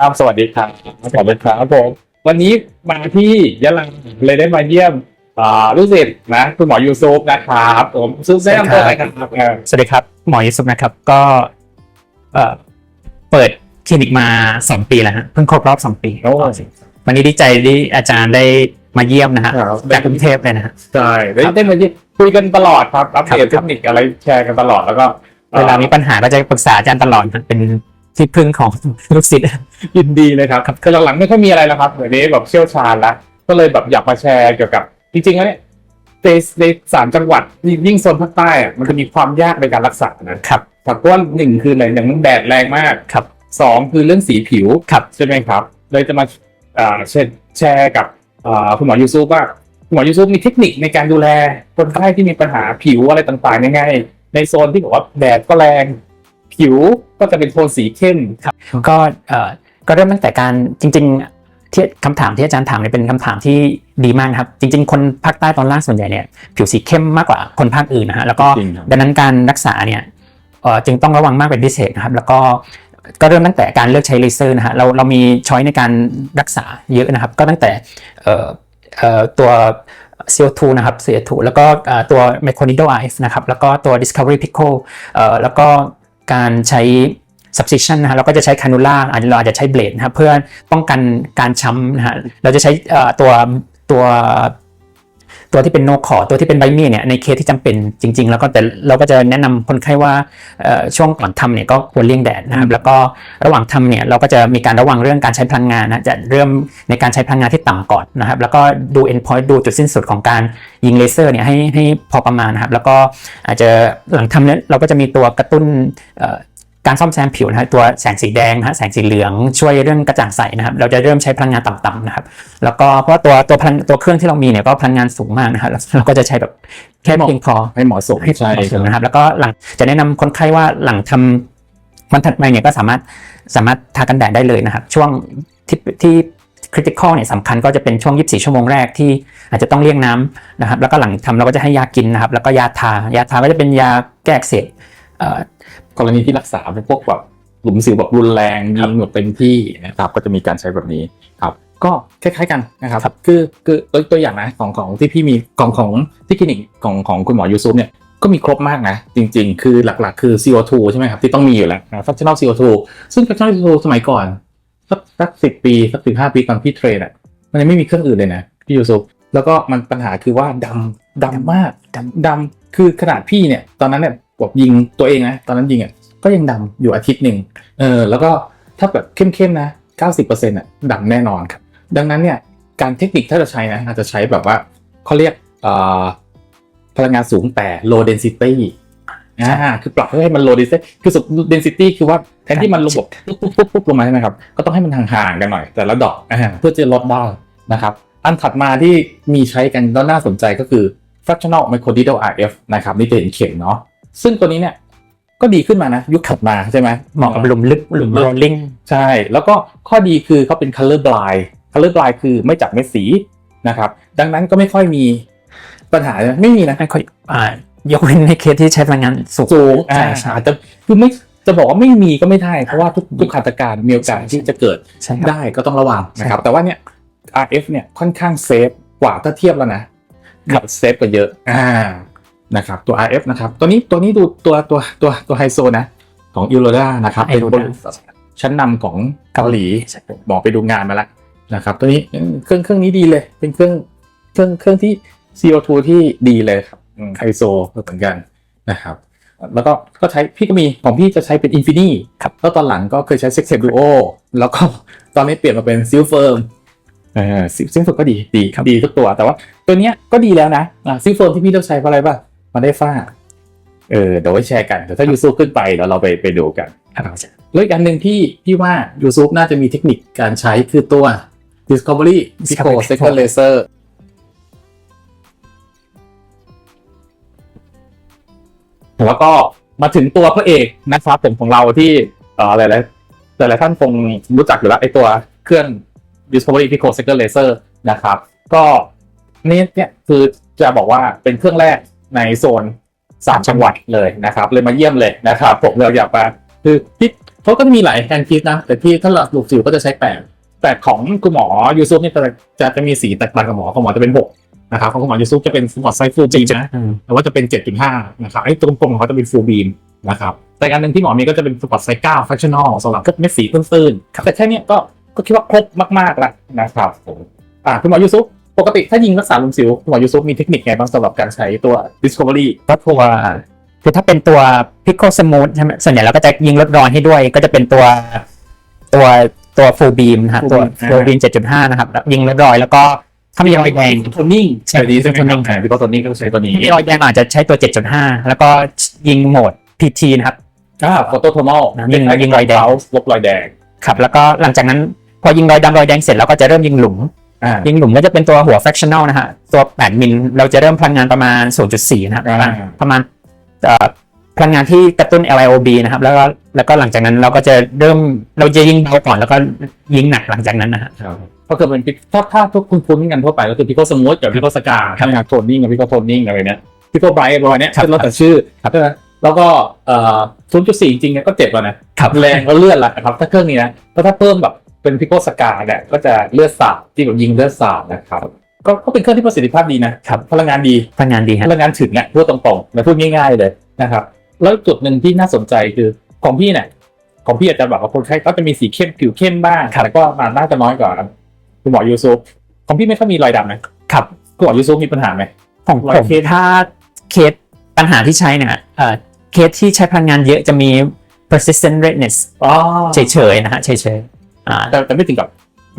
ครับสวัสดีครับขอบคุณครับผม วันนี้มาที่ยะลาเลยได้มาเยี่ยมอ่าลูกศิษย์นะคุณหมอยูซุปนะครับผมซุปแนะนำตัวหน่อยครับเออสวัสดีครับ หมอยุสุฟนะครับก็เอ่อเปิดคลินิกมาสองปีแล้วฮะเพิ่งครบรอบสองปีโอ้วันนี้ดีใจที่อาจารย์ได้มาเยี่ยมนะฮะครับ จากกรุงเทพเลยนะฮะ ใช่ได้ได้มาเยี่ยมคุยกันตลอดครับอัปเดตคเทรับคนิคอะไรแชร์กันตลอดแล้วก็เวลามีปัญหาก็จะปรึกษาอาจารย์ตลอดฮะเป็น ที่พึ่งของลูกศิษย์ยินดีเลยครับคือหลังๆไม่ค่อยมีอะไรแล้วครับเดี๋ยวนี้แบบเชี่ยวชาญแล้วก็เลยแบบอยากมาแชร์เกี่ยวกับ จริงๆแล้วเนี่ยในในสามจังหวัดยิ่งโซนภาคใต้อะมันจะมีความยากในการรักษานะครับเพราะว่าหนึ่งคืออะไรอย่างมันแดดแรงมากครับสองคือเรื่องสีผิวครับใช่ไหมครับเลยจะมาอ่าเช่นแชร์กับอ่าคุณหมอยูซุปว่าคุณหมอยูซุปมีเทคนิคในการดูแลคนไข้ที่มีปัญหาผิวอะไรต่างๆยังไงในโซนที่บอกว่าแดดก็แรง ผิวก็จะเป็นโทนสีเข้มก็เอ่อก็เริ่มตั้งแต่การจริง ๆ ที่คำถามที่อาจารย์ถามเนี่ยเป็นคำถามที่ดีมากนะครับ จริง ๆ คนภาคใต้ตอนล่างส่วนใหญ่เนี่ยผิวสีเข้มมากกว่าคนภาคอื่นนะฮะแล้วก็จริงครับดังนั้นการรักษาเนี่ยเอ่อจึงต้องระวังมากเป็นพิเศษนะครับ แล้วก็ก็เริ่มตั้งแต่การเลือกใช้เลเซอร์นะฮะเราเรามีช้อยในการรักษาเยอะนะครับ ก็ตั้งแต่เอ่อเอ่อตัว CO2 นะครับ CO2 แล้วก็เอ่อตัว Mechanical RF นะครับ แล้วก็ตัว Discovery Pico เอ่อแล้วก็ การใช้ subcision นะฮะเราก็จะใช้คานุล่าอาจจะเราอาจจะใช้เบลดนะครับเพื่อป้องกันการช้ำนะฮะเราจะใช้ตัวตัว ตัวที่เป็นโนขอตัวที่เป็นใบมีดเนี่ยในเคสที่จำเป็นจริง ๆ แล้วก็แต่เราก็จะแนะนำคนไข้ว่าเอ่อช่วงก่อนทำเนี่ยก็ควรเลี่ยงแดดนะครับแล้วก็ระหว่างทำเนี่ยเราก็จะมีการระวังเรื่องการใช้พลังงานนะจะเริ่มในการใช้พลังงานที่ต่ำก่อนนะครับแล้วก็ดู end point ดูจุดสิ้นสุดของการยิงเลเซอร์เนี่ยให้ให้พอประมาณนะครับแล้วก็อาจจะหลังทำเนี่ยเราก็จะมีตัวกระตุ้นเอ่อ การซ่อมแซมผิวนะฮะตัวแสงสีแดงนะฮะแสงสีเหลืองช่วยเรื่องกระจ่างใสนะครับ เราจะเริ่มใช้พลังงานต่ำๆนะครับ แล้วก็เพราะว่าตัวตัวพลังตัวเครื่องที่เรามีเนี่ยก็พลังงานสูงมากนะครับแล้วเราก็จะใช้แบบแค่เพียงพอให้เหมาะสมให้ใช่เหมาะสมครับนะครับ แล้วก็หลังจะแนะนำคนไข้ว่าหลังทำวันถัดไปเนี่ยก็สามารถสามารถทากันแดดได้เลยนะครับ ช่วงที่ที่คริติคอลเนี่ยสำคัญก็จะเป็นช่วง 24 ชั่วโมงแรกที่อาจจะต้องเลี่ยงน้ำนะครับ แล้วก็หลังทำเราก็จะให้ยากินนะครับ แล้วก็ยาทายาทาก็จะเป็นยาแก้อักเสบเอ่อ กรณีที่รักษาเป็นพวกแบบหลุมสิวแบบรุนแรงยิงแบบเต็มที่นะครับก็จะมีการใช้แบบนี้ครับก็คล้ายๆกันนะครับครับคือคือตัวตัวอย่างนะของของที่พี่มีของของที่คลินิกของของคุณหมอยูซุปเนี่ยก็มีครบมากนะจริง ๆ คือหลักๆ คือ CO2 ใช่ไหมครับที่ต้องมีอยู่แล้วนะ fractional CO2 ซึ่ง fractional CO2 สมัยก่อนสักสักสิบปีสักสิบห้าปีตอนพี่เทรนอะมันยังไม่มีเครื่องอื่นเลยนะพี่ยูซุปแล้วก็มันปัญหาคือว่าดำดำมากดำดำคือขนาดพี่เนี่ยตอนนั้นเนี่ย บอกยิงตัวเองนะตอนนั้นยิงอะก็ยังดำอยู่อาทิตย์หนึ่งเออแล้วก็ถ้าแบบเข้มๆนะ 90%อะดำแน่นอนครับ ดังนั้นเนี่ยการเทคนิคถ้าจะใช้นะอาจจะใช้แบบว่าเขาเรียกพลังงานสูงแต่ low density อ่าคือปรับให้มัน low density คือสุด density คือว่าแทนที่มันลงแบบปุ๊บปุ๊บปุ๊บปุ๊บลงมาใช่ไหมครับ ก็ต้องให้มันห่างๆกันหน่อย แต่ละดอกอเพื่อจะลดได้นะครับ อันถัดมาที่มีใช้กันแล้วน่าสนใจก็คือ fractional microdial RF นะครับ นี่จะเห็นเข็มเนาะ ซึ่งตัวนี้เนี่ยก็ดีขึ้นมานะ ยุคถัดมาใช่ไหมเหมาะกับหลุมลึกหลุมหลุมลึกโรลลิ่งใช่ แล้วก็ข้อดีคือเขาเป็น color blind color blind คือไม่จับเม็ดสีนะครับ ดังนั้นก็ไม่ค่อยมีปัญหาไม่มีนะไม่ค่อยอ่ายกเว้นในเคสที่ใช้พลังงานสูงสูงใช่อ่าใช่อาจจะคือไม่จะบอกว่าไม่มีก็ไม่ได้ เพราะว่าทุกทุกขัตการมีโอกาสที่จะเกิดใช่ครับได้ก็ต้องระวังนะครับใช่แต่ว่าเนี่ย RF เนี่ยค่อนข้างเซฟกว่าถ้าเทียบแล้วนะเซฟกว่าเยอะอ่า นะครับตัว RF นะครับตัวนี้ตัวนี้ดูตัวตัวตัวตัวไฮโซนะของอิโรดานะครับเป็นบริษัทชั้นนำของเกาหลีใช่บอกไปดูงานมาแล้วนะครับตัวนี้เครื่องเครื่องนี้ดีเลย เป็นเครื่องเครื่องเครื่องที่ CO2 ที่ดีเลยครับไฮโซเหมือนกันนะครับแล้วก็ก็ใช้พี่ก็มีของพี่จะใช้เป็น Infini ครับแล้วตอนหลังก็เคยใช้ s e x e Duo แล้วก็ตอนนี้เปลี่ยนมาเป็น s i l f i r m เออซิลเฟิร์มก็ดีดีดีทุกตัวแต่ว่าตัวเนี้ยก็ดีแล้วนะซิลเฟิร์มที่พี่เลือกใช้เพราะอะไรป่ะ มันได้ฝ้า เออเดี๋ยวไว้แชร์กันแต่ถ้ายูซูขึ้นไปเดี๋ยวเราไปไปดูกันครับแล้วอีกอันหนึ่งที่พี่ว่า YouTube น่าจะมีเทคนิคการใช้คือตัว Discovery Pico Discovery Pico Second Laser แล้วก็มาถึงตัวพระเอกนะครับผมของเราที่เอ่อหลายๆหลายๆท่านคงรู้จักอยู่แล้วไอตัวเครื่อง Discovery Pico Second Laser นะครับ ก็นี่เนี่ยคือจะบอกว่าเป็นเครื่องแรก ในโซนสามจังหวัดเลยนะครับ เลยมาเยี่ยมเลยนะครับ ผมเราอยากมาคือพี่เขาก็มีหลายแฮนด์คิดนะ แต่พี่ถ้าเราลูกสิวก็จะใช้แปดแต่ของคุณหมอยูซุปเนี่ยจะจะจะมีสีแตกต่างกับหมอของหมอจะเป็นหกนะครับของคุณหมอยูซุปจะเป็นสปอร์ตไซส์ฟูลบีมนะอืมแต่ว่าจะเป็น7.5นะครับไอ้ตัวกลมๆของเขาจะเป็นฟูลบีมนะครับแต่อันหนึ่งที่หมอมีก็จะเป็นสปอร์ตไซส์9 fractional สำหรับก็เม็ดสีตื้นๆแต่แค่เนี้ยก็ก็คิดว่าครบมากๆแล้วนะครับผมอ่าคุณหมอยูซุป ปกติถ้ายิงรักษาลุมสิวคุณหมอยูซุปมีเทคนิคไงบ้างสำหรับการใช้ตัว discovery ก็ตัวคือถ้าเป็นตัว Pico Smooth ใช่ไหมส่วนใหญ่เราก็จะยิงลดรอนให้ด้วย ก็จะเป็นตัวตัวตัว Full Beam นะฮะตัว Full Full Beam Beam 7.5 นะครับแล้วยิงลดรอยแล้วก็ถ้ามีรอยแดงโทนนิ่งใช่แบบนี้ใช่ไหมครับ toning อ่าพี่ก็โทนนิ่งก็ใช้ตัวนี้มีรอยแดงอาจจะใช้ตัว 7.5 แล้วก็ยิงโหมด PT นะครับอ่าโฟโตโทนอลยิงยิงรอยแดงลบรอยแดงครับแล้วก็หลังจากนั้นพอยิงรอยดำรอยแดงเสร็จเราก็จะเริ่มยิงหลุมอ่า ยิงหลุมก็จะเป็นตัวหัว fractional นะฮะ ตัว 8 มิล เราจะเริ่มพลังงานประมาณ 0.4 นะครับอ่าประมาณเอ่อพลังงานที่กระตุ้น LIOB นะครับ แล้วก็แล้วก็หลังจากนั้นเราก็จะเริ่มเราจะยิงเบาก่อนแล้วก็ยิงหนักหลังจากนั้นนะฮะก็คือเป็น pic- ถ้าถ้าทุกคุณคุ้นกันทั่วไปก็คือพิโคสมูทกับพิโคสกาครับใช่ไหมครับโทนนิ่งกับพิโคโทนนิ่งอะไรเนี้ยพิโคไบรท์ประมาณเนี้ยครับเป็นรถแต่ชื่อใช่ไหมแล้วก็เอ่อ0.4 จริงๆเนี่ยก็เจ็บแล้วนะครับแรงก็เลือดละนะครับถ้าเครื่องนี้นะแล้วถ้าเพิ่มแบบ เป็นพิโคสกาเนี่ยก็จะเลือดสาดที่แบบยิงเลือดสาดนะครับก็ก็เป็นเครื่องที่ประสิทธิภาพดีนะครับพลังงานดีพลังงานดีฮะพลังงานถึงอะพูดตรงๆนะพูดง่าย ๆเลยนะครับ แล้วจุดหนึ่งที่น่าสนใจคือของพี่เนี่ยของพี่อาจจะแบบว่าคนไข้ก็จะมีสีเข้มผิวเข้มบ้างแต่ก็มาน่าจะน้อยกว่าคุณหมอยูซุปของพี่ไม่ค่อยมีรอยดำนะครับคุณหมอยูซุปมีปัญหาไหมของรอผยมเคสถ้าเคสปัญหาที่ใช้เนี่ยเอ่อเคสที่ใช้พลังงานเยอะจะมี persistent redness อ๋อเฉยๆนะฮะเฉยๆ อ่า แต่แต่ไม่ถึงกับ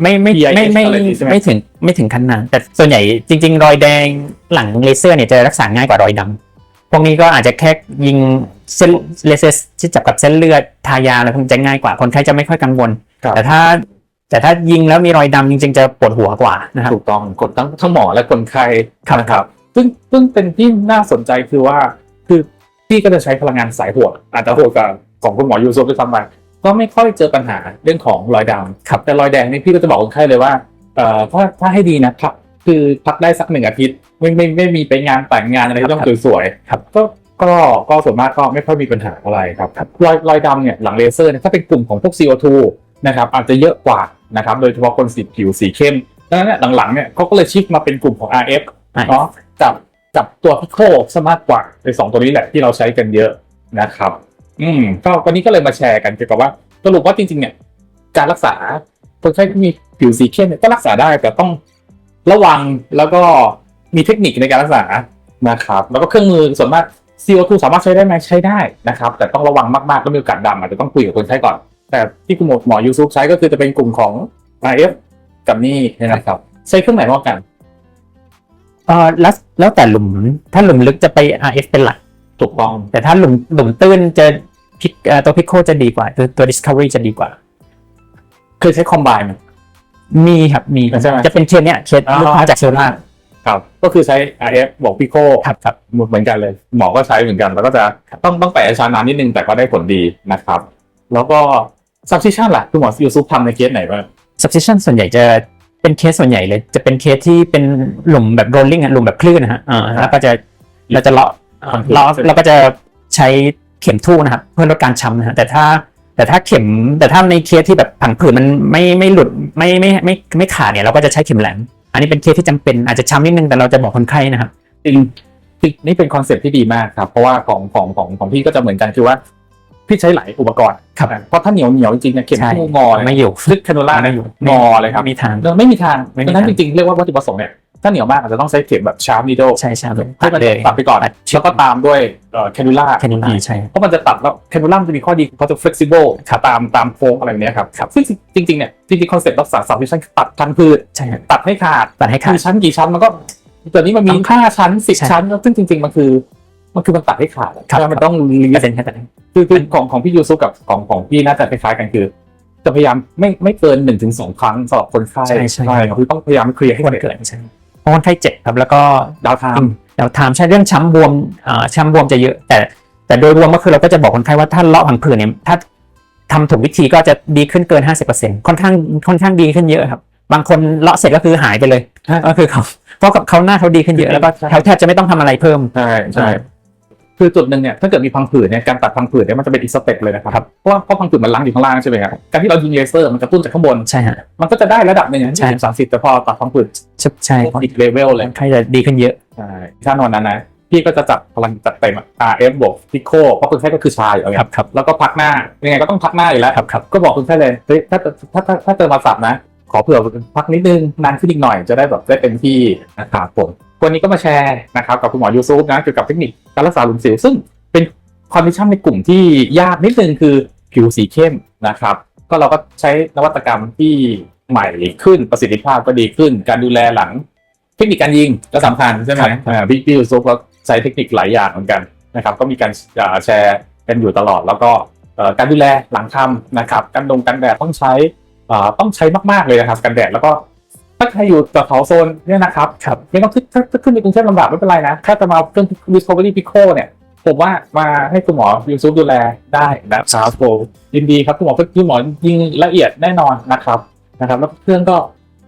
ไม่ไม่ PIH ไม่ไม่อะไรอย่างงี้ใช่ไหม ไม่ถึงไม่ถึงขั้นนั้นแต่ส่วนใหญ่จริง ๆ รอยแดงหลังเลเซอร์เนี่ยจะรักษาง่ายกว่ารอยดำพวกนี้ก็อาจจะแค่ยิงเส้นเลเซอร์ที่จับกับเส้นเลือดทายาอะไรพวกนี้จะง่ายกว่าคนไข้จะไม่ค่อยกังวล ครับ แต่ถ้าแต่ถ้ายิงแล้วมีรอยดำจริง ๆ จะปวดหัวกว่านะครับ ถูกต้องกดทั้งทั้งหมอและคนไข้ครับ นะครับ ซึ่งซึ่งเป็นที่น่าสนใจคือว่า คือพี่ก็จะใช้พลังงานสายโหดอาจจะโหดกว่าของคุณหมอยูซุปด้วยซ้ำไป ก็ไม่ค่อยเจอปัญหาเรื่องของรอยดำครับแต่รอยแดงนี่พี่ก็จะบอกคนไข้เลยว่าเอ่อถ้าถ้าให้ดีนะครับคือพักได้สักหนึ่งอาทิตย์ไม่ไม่ไม่มีไปงานแต่งงานอะไรที่ต้องสวยๆครับก็ก็ก็ส่วนมากก็ไม่ค่อยมีปัญหาอะไรครับรอยรอยดำเนี่ยหลังเลเซอร์เนี่ยถ้าเป็นกลุ่มของพวก CO2 นะครับอาจจะเยอะกว่านะครับโดยเฉพาะคนสีผิวสีเข้มดังนั้นเนี่ยหลังๆเนี่ยเขาก็เลยชิฟมาเป็นกลุ่มของ RF เนาะกับกับตัวพิโคซะมากกว่าในสองตัวนี้แหละที่เราใช้กันเยอะนะครับ อืมก็วันนี้ก็เลยมาแชร์กันเกี่ยวกับว่าสรุปว่าจริงๆ เนี่ย การรักษาคนไข้ที่มีผิวสีเข้มเนี่ยก็รักษาได้แต่ต้องระวังแล้วก็มีเทคนิคในการรักษานะครับ แล้วก็เครื่องมือส่วนมาก CO2 สามารถใช้ได้ไหมใช้ได้นะครับ แต่ต้องระวังมากๆก็มีโอกาสดำอาจจะต้องคุยกับคนไข้ก่อน แต่ที่คุณหมอหมอยูซุปใช้ก็คือจะเป็นกลุ่มของ RF กับนี่นะครับ ใช้เครื่องไหนมากกันเออแล้วแล้วแต่หลุมถ้าหลุมลึกจะไป RF เป็นหลักถูกต้องแต่ถ้าหลุมหลุมตื้นจะ พิกเอ่อตัวพิกโคจะดีกว่า ตัวตัว Discovery จะดีกว่าเคยใช้คอมไบน์ไหมมีครับมีใช่ไหมจะเป็นเคสเนี้ยเคสอ๋อลูกค้าจากโซล่าครับก็คือใช้ RF บอกพิโคครับครับเหมือนกันเลย หมอก็ใช้เหมือนกันแล้วก็จะต้องต้องแปะชานานนิดนึงแต่ก็ได้ผลดีนะครับ แล้วก็ substitution ล่ะคุณหมอยูซุปทำในเคสไหนบ้าง substitution ส่วนใหญ่จะเป็นเคสส่วนใหญ่เลย จะเป็นเคสที่เป็นหลุมแบบ rolling อะหลุมแบบคลื่นนะฮะอ่าแล้วก็จะเราจะเลาะอ่าเลาะเราก็จะใช้ เข็มทู่นะครับ เพื่อลดการช้ำนะฮะแต่ถ้าแต่ถ้าเข็มแต่ถ้าในเคสที่แบบผังผืดมันไม่ไม่หลุดไม่ไม่ไม่ไม่ไม่ขาดเนี่ยเราก็จะใช้เข็มแหลมอันนี้เป็นเคสที่จำเป็นอาจจะช้ำนิดนึงแต่เราจะบอกคนไข้นะครับจริงจริงนี่เป็นคอนเซ็ปต์ที่ดีมากครับเพราะว่าของของของของพี่ก็จะเหมือนกันคือว่าพี่ใช้หลายอุปกรณ์ครับเพราะถ้าเหนียวเหนียวจริงๆเนี่ยเข็มใช่ทู่งอเลยไม่อยู่ลึกแคนูล่าไม่อยู่งอเลยครับไม่มีทางเออไม่มีทางไม่มีดังนั้นทางจริงๆเรียกว่าวัตถุประสงค์เนี่ย ถ้าเหนียวมากอาจจะต้องใช้เข็มแบบชาร์ปนีโดใช่ใช่เลยให้มันเลยตัดไปก่อนตัดแล้วก็ตามด้วยแคนูล่าแค่นี้ใช่เพราะมันจะตัดแล้วแคนูล่ามันจะมีข้อดีเขาจะ flexible ตามตามโค้งอะไรแบบเนี้ยครับครับซึ่งจริงๆเนี่ยจริงๆคอนเซ็ปต์รักษาสามชั้นตัดพันธุ์พืชใช่ครับตัดให้ขาดตัดให้ขาดกี่ชั้นกี่ชั้นมันก็แต่นี้มันมีต้องห้าชั้นสิบใช่ชั้นซึ่งจริง ๆมันคือมันคือมันตัดให้ขาดอะครับใช่ไหมมันต้องรีกระเซ็นแค่ตัดให้คือคือของของพี่ยูซุปกับของของพี่น่าจะคล้ายๆกันคือจะพยายามไม่ไม่เกินหนึ่งถึงสองครั้งสำหรับคนไข้ใช่ใช่ครับคือต้องพยายามเคลียร์ให้คนเสร็จเกิดใช่เพ ราะคนไข้เจ็บครับแล้วก็ดาวไทม์เราถามใช่เรื่องช้ำบวมอ่าช้ำบวมจะเยอะ แต่แต่โดยรวมก็คือเราก็จะบอกคนไข้ว่าถ้าเลาะผังผืดเนี่ยถ้าทำถูกวิธีก็จะดีขึ้นเกิน 50%ค่อนข้างค่อนข้างดีขึ้นเยอะครับ บางคนเลาะเสร็จก็คือหายไปเลย ก็คือเขาเพราะกับเขาหน้าเขาดีขึ้นเยอะแล้วก็เขาแทบจะไม่ต้องทำอะไรเพิ่มใช่ใช่ คือจุดหนึ่งเนี่ยถ้าเกิดมีพังผืดเนี่ยการตัดพังผืดเนี่ยมันจะเป็นอีกสเต็ปเลยนะครับเพราะว่าเพราะพังผืดมันล้างอยู่ข้างล่างใช่ไหมครับการที่เรายิงเลเซอร์มันกระตุ้นจากข้างบนใช่ฮะมันก็จะได้ระดับหนึ่งใช่ที่สามสิบแต่พอตัดพังผืดใช่ใช่อีกเลเวลเลยคนไข้จะดีขึ้นเยอะใช่ถ้านอนนั้นนะพี่ก็จะจับพลังจัดเต็มอะ RF บวกพิโคเพราะคนไข้ก็คือชายอยู่แล้วไงครับครับแล้วก็พักหน้ายังไงก็ต้องพักหน้าอยู่แล้วครับครับก็บอกคนไข้เลยเฮ้ยถ้าถ้าถ้าถ้าเจอมาสับนะ ขอเผื่อพักนิดนึงนานขึ้นอีกหน่อยจะได้แบบได้เต็มที่นะครับผม วันนี้ก็มาแชร์นะครับกับคุณหมอยูซูฟนะเกี่ยวกับเทคนิคการรักษาหลุมสิวซึ่งเป็นคอนดิชันในกลุ่มที่ยากนิดนึงคือผิวสีเข้มนะครับ ก็เราก็ใช้นวัตกรรมที่ใหม่ขึ้นประสิทธิภาพก็ดีขึ้น การดูแลหลัง เทคนิคการยิงก็สำคัญใช่ไหมครับอ่าพี่พี่ยูซุปก็ใช้เทคนิคหลายอย่างเหมือนกันนะครับ ก็มีการอ่าแชร์กันอยู่ตลอด แล้วก็เอ่อการดูแลหลังทำนะครับกันดงกันแดดต้องใช้อ่าต้องใช้มากๆเลยนะครับกันแดดแล้วก็ ถ้าใครอยู่กับเขาโซนเนี่ยนะครับครับไม่ต้องขึ้นถ้าถ้าขึ้นไปกรุงเทพลำบากไม่เป็นไรนะถ้าจะมาเครื่อง Discovery Pico เนี่ยผมว่ามาให้คุณหมอยูซุปดูแลได้นะครับผมยินดีครับคุณหมอคุณหมอยิงละเอียดแน่นอนนะครับนะครับแล้วเครื่องก็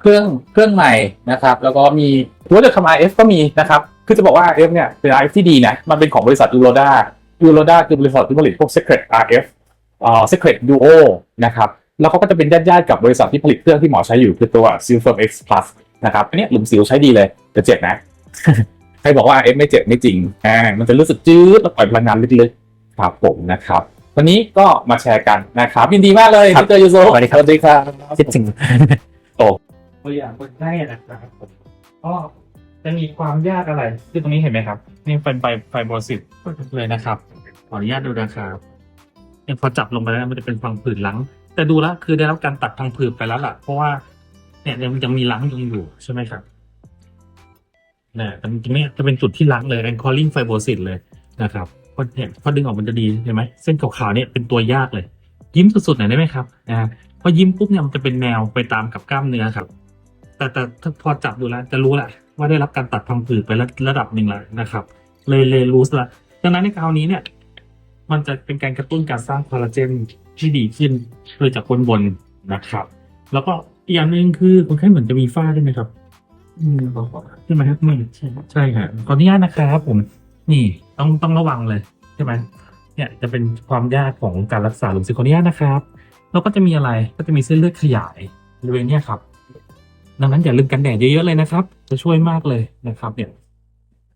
เครื่องเครื่องใหม่นะครับ แล้วก็มีว่าจะทำ RF ก็มีนะครับคือจะบอกว่า RF เนี่ยเป็น RF ที่ดีนะมันเป็นของบริษัท u r o d a u r o d a คือบริษัทที่ผลิตพวก Secret RF อ่า Secret Duo นะครับ แล้วเขาก็จะเป็นญาติๆกับบริษัทที่ผลิตเครื่องที่หมอใช้อยู่คือตัว Silver X Plus นะครับอันเนี้ยหลุมสิวใช้ดีเลยแต่เจ็บนะใครบอกว่า RF ไม่เจ็บไม่จริงอ่ามันจะรู้สึกจืดแล้วปล่อยพลังงานลึกๆครับผมนะครับวันนี้ก็มาแชร์กันนะครับยินดีมากเลยครับที่เจอยูโซสวัสดีครับสวัสดีครับคิดถึงตัวอย่างคนไข้นะครับก็จะมีความยากอะไรที่ตรงนี้เห็นไหมครับ นี่เป็นไฟไฟโบสิตเลยนะครับขออนุญาตดูนะครับเนี่ยพอจับลงไปแล้วมันจะเป็นพังผืดหลัง แต่ดูแล้วคือได้รับการตัดพังผืดไปแล้วล่ะ เพราะว่าเนี่ยยังยังมีหลังยังอยู่ใช่ไหมครับเนี่ยแต่ตรงนี้จะเป็นจุดที่ล้างเลย anchoring fibrosis เลยนะครับพอเนี่ยพอดึงออกมันจะดีเห็นไหมเส้นขาวๆเนี่ยเป็นตัวยากเลย ยิ้มสุดๆหน่อยได้ไหมครับนะฮะพอยิ้มปุ๊บเนี่ยมันจะเป็นแนวไปตามกับกล้ามเนื้อครับ แต่แต่พอจับดูแล้วจะรู้แหละว่าได้รับการตัดพังผืดไประระดับหนึ่งแล้วนะครับ เลยเลยรู้ละดังนั้นในคราวนี้เนี่ย มันจะเป็นการกระตุ้นการสร้างคอลลาเจนที่ดีขึ้นโดยจากบนบนนะครับ แล้วก็อีกอย่างหนึ่งคือคนไข้เหมือนจะมีฝ้าด้วยไหมครับอืมใช่ไหมครับอืมใช่ใช่ครับขออนุญาตนะครับผม นี่ต้องต้องระวังเลยใช่ไหมเนี่ยจะเป็นความยากของการรักษาหลุมสิวขออนุญาตนะครับแล้วก็จะมีอะไรก็จะมีเส้นเลือดขยายบริเวณเนี้ยครับ ดังนั้นอย่าลืมกันแดดเยอะๆเลยนะครับ จะช่วยมากเลยนะครับ เนี่ย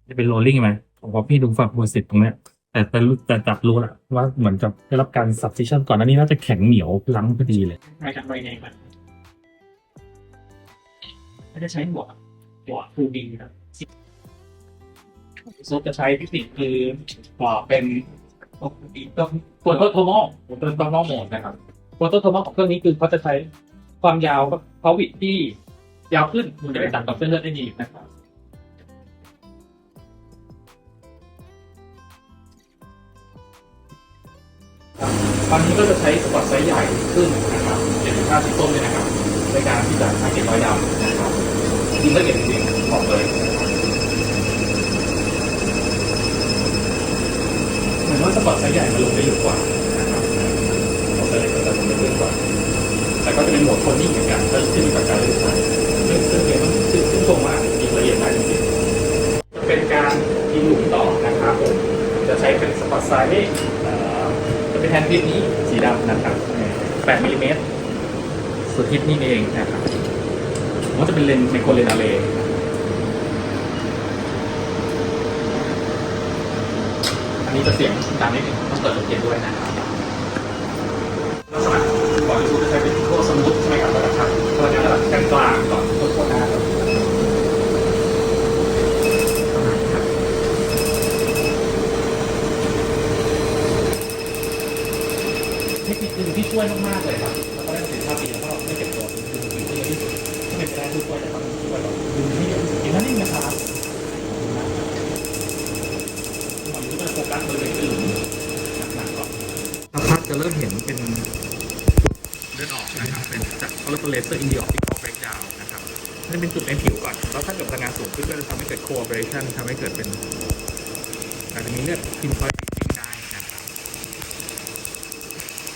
จะเป็นโรลลิ่งไหมผมว่าพี่ดูฝั่งบนสิตตรงเนี้ย แต่แต่แต่จับรู้แหละว่าเหมือนจะได้รับการสับซิชันก่อนหน้านี้น่าจะแข็งเหนียวลังพอดีเลยไม่ทำอะไรไงมันไม่ได้ใช้หัวหัวคือบิงครับซุปจะใช้เทคนิคคือหัวเป็นตัวตัวโทโมตัวโทโมโหมดนะครับโฟโตโทมของเครื่องนี้คือเขาจะใช้ความยาวเขาวิดที่ยาวขึ้นมันจะได้ตัดกับเส้นเลือดได้ดีนะครับ อนนี้ก็จะใช้สปอตไซส์ใหญ่ขึ้นนะครับเป็นค่าสีส้มเลยนะครับในการที่จะทำเก็บรอยดำนะครับยิงละเอียดจริงๆบอกเลยนะครับเหมือนว่าสปอตไซส์ใหญ่มันลงได้เยอะกว่านะครับสปอตไซส์ใหญ่มันจะลงได้เยอะกว่า แต่ก็จะเป็นโหมดโทนนิ่งเหมือนกันก็ขึ้นอยู่กับการเลือกใช้ซึ่องซึ่องเรียนต้องซึ่งซึ่งชมว่ามีละเอียดมากจริงๆจะเป็นการยิงหลุมต่อนะครับผมจะใช้เป็นสปอตไซส์ เป็นแฮนด์พิทนี้สีดำนะครับ8มิลลิเมตรสุดฮิตนี่เองนะครับมันจะเป็นเลนส์ไมโครเลนอาเรย์อันนี้จะเสียงดังนิดนึงต้องเปิดลำเสียงด้วยนะครับลักษณะก่อนที่จะใช้เป็นโคสมูทใช่ไหมครับระดับครับระดับระดับกลางกลางๆก่อนโคโคหน้าครับประมาณนี้ครับเทคนิคหนึ่งที่ ช่วยมากๆเลยครับแล้วก็ได้สิทธิภาพดีแล้วก็ไม่เจ็บตัวคือคือที่เยอะที่สุดถ้าเป็นไปได้คือช่วยแต่ก็ต้องช่วยเราดูให้เยอะที่สุดกินนั่นเองนะครับหมอยูก็โฟกัสบริเวณอื่นหนักๆก่อนสักพักจะเริ่มเห็นเป็นเลือดออกนะครับเป็นจากเขาเรียกว่าเลเซอร์อินดิออปติคอลเบรกดาวนะครับนี่นเป็นจุดในผิวก่อนแล้วถ้าเกิดพลังงานสูงขึ้นก็จะทำให้เกิดโค a b o r a t i o n ทำให้เกิดเป็นอาจจะมีเลือดพิมพ์ได้นะครับ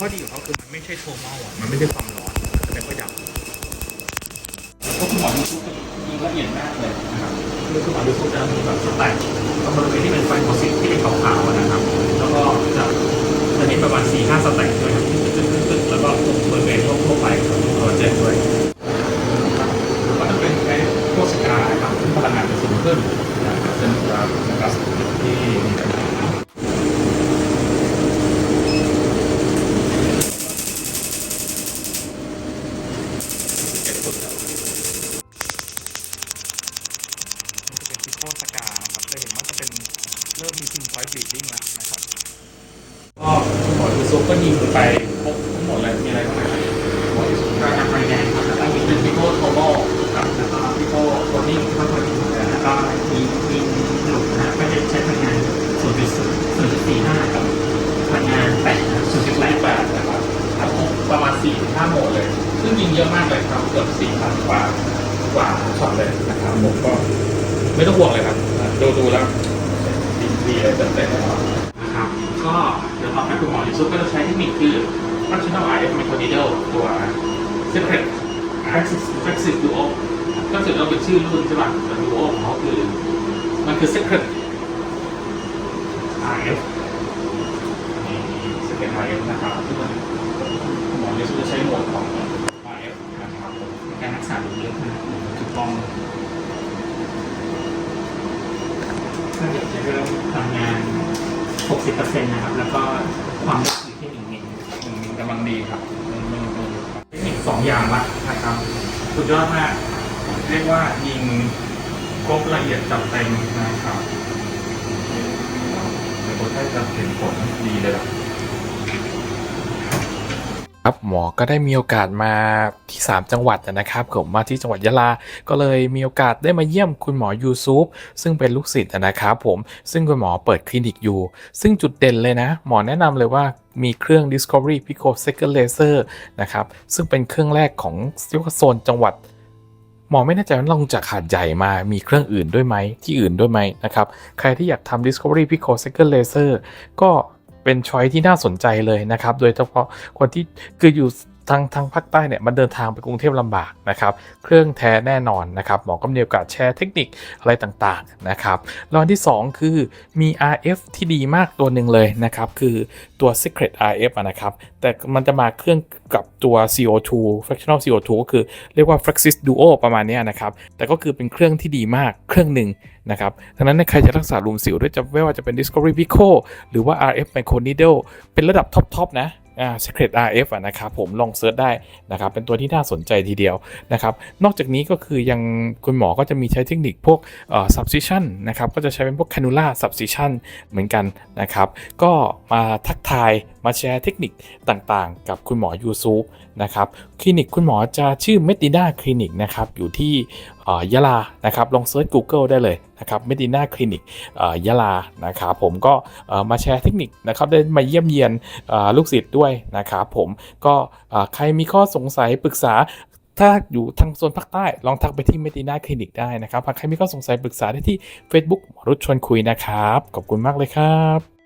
ข้อดีของเขาคือมันไม่ใช่โทรมอลอะมันไม่ใช่ความร้อนมันจะเป็นประหยัดเพราะคุณหมอยูทูบมีละเอียดมากเลยนะครับคือคุณหมอดูสุจะมีแบบสแต็กตรงบริเวณที่เป็นไฟโพซิตที่เป็นขาวๆอะนะครับ แล้วก็จะจะเห็นประมาณ4ี่ห้าสแต็กด้วยครับตึ๊ดๆๆๆแล้วก็ตรงบริเวณทั่วๆไปของโปรเจกต์ด้วยก็จะเป็นไอ้พวกสกาครับซึ่งพลังงานจะสูงขึ้นนะครับเป็นสกาสกาที่มีปัญหาเก็บสุดครับ มันจะเป็นซิโคสกาครับจะเห็นว่าจะเป็นเริ่มมีพินพอยต์บีดดิ้งแล้วนะครับ ก็คุณหมอดูซุปก็ยิงไปครบทั้งหมดเลยมีอะไรบ้างนะครับหมอดูซุป ก็ทำไฟแดงครับแล้วก็มีเป็นซิโคโทโบครับแล้วก็ซิโคโคนิ่งข้าวโพดแล้วก็มีมีหลุมนะก็จะใช้พลังงาน0.0 0.45กับพลังงาน8นะ สุดที่แปดนะครับครับประมาณ4ี่ห้าโหมดเลย ซึ่งยิง เยอะมากเลยครับเกือบสี่พันกว่ากว่าช็อตเลยนะครับผมก็ไม่ต้องห่วงเลยครับ ดูดูแล้วดีเลยเต็มเต็มเลยนะครับก็เดี๋ยวต่อไปคุณหมอยูซุปก็จะใช้เทคนิคคือ fractional RF microneedle ตัว secret axis flexis duo ก็คือเราเป็นชื่อรุ่นใช่ป่ะแต่ duo ของเขาคือ มันคือ secret RF นี่สเก็ต RF นะครับซึ่มันหมอจะใช้โหมดของ RF นะครับผม ในการรักษาดูเยอะนะ ถูกต้อง ก็เดี๋ยว จะเริ่มทำงาน 60%นะครับ แล้วก็ความลึกอยู่ที่1มิลอืมกำลังดีครับอืมอืมเทคนิคสองอย่างละนะครับสุดยอดมากเรียกว่ายิงครบละเอียดจับเต็มนะครับเดี๋ยวคนไข้จะเห็นผลดีเลยล่ะครับ หมอก็ได้มีโอกาสมาที่ 3 จังหวัดนะครับผมมาที่จังหวัดยะลา ก็เลยมีโอกาสได้มาเยี่ยมคุณหมอยูซุปซึ่งเป็นลูกศิษย์นะครับผมซึ่งคุณหมอเปิดคลินิกอยู่ ซึ่งจุดเด่นเลยนะ หมอแนะนำเลยว่ามีเครื่อง Discovery Pico Second Laser นะครับซึ่งเป็นเครื่องแรกของโซนจังหวัดหมอไม่แน่ใจว่าลงจากหาดใหญ่มามีเครื่องอื่นด้วยไหมที่อื่นด้วยไหมนะครับ ใครที่อยากทำ Discovery Pico Second Laser ก็ เป็นช้อยที่น่าสนใจเลยนะครับ โดยเฉพาะคนที่คืออยู่ทางทางภาคใต้เนี่ยมันเดินทางไปกรุงเทพลำบากนะครับ เครื่องแท้แน่นอนนะครับหมอก็มีโอกาสแชร์เทคนิคอะไรต่างๆนะครับแล้วอันที่ 2 คือมี RF ที่ดีมากตัวหนึ่งเลยนะครับ คือตัว Secret RF นะครับ แต่มันจะมาเครื่องกับตัว CO2 fractional CO2 ก็คือเรียกว่า Fluxis Duo ประมาณนี้นะครับ แต่ก็คือเป็นเครื่องที่ดีมากเครื่องหนึ่ง นะครับดังนั้นใครจะรักษารุมสิวด้วยจะไม่ว่าจะเป็น Discovery Pico หรือว่า RF Microneedle เป็นระดับท็อปๆนะอ่า Secret RF อะนะครับผมลองเซิร์ชได้นะครับเป็นตัวที่น่าสนใจทีเดียวนะครับนอกจากนี้ก็คือยังคุณหมอก็จะมีใช้เทคนิคพวกเอ่อ subcision นะครับก็จะใช้เป็นพวก cannula subcision เหมือนกันนะครับก็มาทักทายมาแชร์เทคนิคต่างๆ กับคุณหมอยูซูปนะครับคลินิกคุณหมอจะชื่อ Medina Clinic นะครับอยู่ที่ยะลานะครับลองเซิร์ช Google ได้เลยนะครับ Medina Clinic เอ่อยะลานะครับผมก็มาแชร์เทคนิคนะครับได้มาเยี่ยมเยียนลูกศิษย์ด้วยนะครับผมก็ใครมีข้อสงสัยปรึกษาถ้าอยู่ทางโซนภาคใต้ลองทักไปที่ Medina Clinic ได้นะครับหากใครมีข้อสงสัยปรึกษาได้ที่ Facebook รุชชวนคุยนะครับ ขอบคุณมากเลยครับ